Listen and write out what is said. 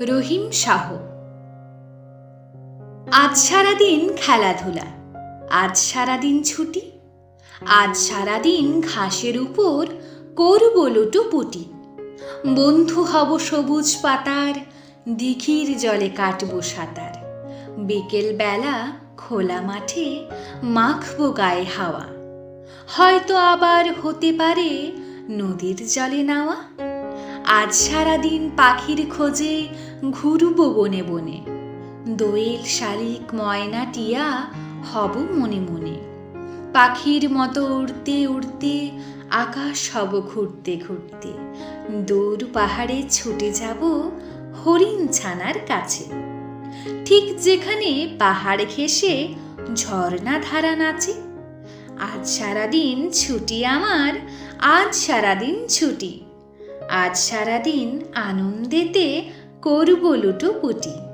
রহিম শাহ। আজ সারাদিন খেলাধুলা, আজ সারাদিন ছুটি, আজ সারাদিন ঘাসের উপর করব লুটোপুটি বন্ধু হব সবুজ পাতার, দিঘির জলে কাটব সাঁতার। বিকেল বেলা খোলা মাঠে মাখবো গায়ে হাওয়া। হয়তো আবার হতে পারে নদীর জলে নাওয়া। আজ সারাদিন পাখির খোঁজে ঘুরবো বনে বনে। দোয়েল শালিক ময়না টিয়া হব মনে মনে। পাখির মতো উড়তে উড়তে আকাশ হব ঘুরতে ঘুরতে। দূর পাহাড়ে ছুটে যাব হরিণ ছানার কাছে। ঠিক যেখানে পাহাড় ঘেঁষে ঝর্ণা ধারা নাচে। আজ সারাদিন ছুটি আমার, আজ সারাদিন ছুটি। আজ সারাদিন আনন্দেতে করব লুটোপুটি।